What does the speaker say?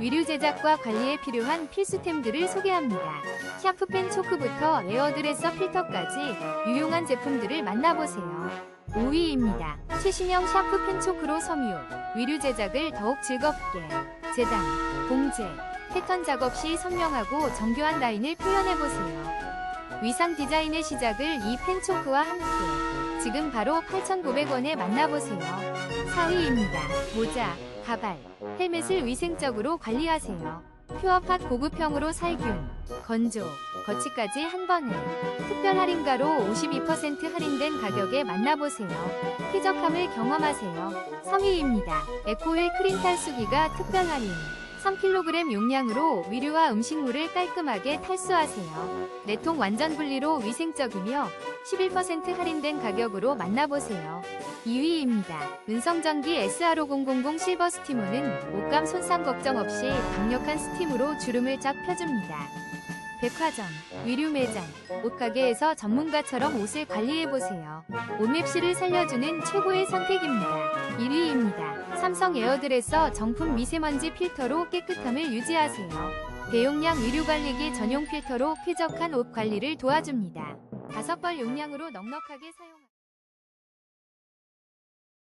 위류 제작과 관리에 필요한 필수템들을 소개합니다. 샤프펜 초크부터 에어드레서 필터까지 유용한 제품들을 만나보세요. 5위입니다. 최신형 샤프펜 초크로 섬유, 위류 제작을 더욱 즐겁게 재단, 봉제, 패턴 작업 시 선명하고 정교한 라인을 표현해보세요. 위상 디자인의 시작을 이 펜 초크와 함께 지금 바로 8,900원에 만나보세요. 4위입니다. 모자, 가발, 헬멧을 위생적으로 관리하세요. 퓨어팟 고급형으로 살균, 건조, 거치까지 한 번에 특별 할인가로 52% 할인된 가격에 만나보세요. 쾌적함을 경험하세요. 3위입니다. 에코일 크림 탈수기가 특별 할인. 3kg 용량으로 위류와 음식물을 깔끔하게 탈수하세요. 내통 완전 분리로 위생적이며 11% 할인된 가격으로 만나보세요. 2위입니다. 은성전기 SR5000 실버 스티머는 옷감 손상 걱정 없이 강력한 스팀으로 주름을 쫙 펴줍니다. 백화점, 위류 매장, 옷가게에서 전문가처럼 옷을 관리해보세요. 옷맵시를 살려주는 최고의 선택입니다. 1위입니다. 삼성 에어드레서 정품 미세먼지 필터로 깨끗함을 유지하세요. 대용량 위류 관리기 전용 필터로 쾌적한 옷 관리를 도와줍니다. 다섯 벌 용량으로 넉넉하게 사용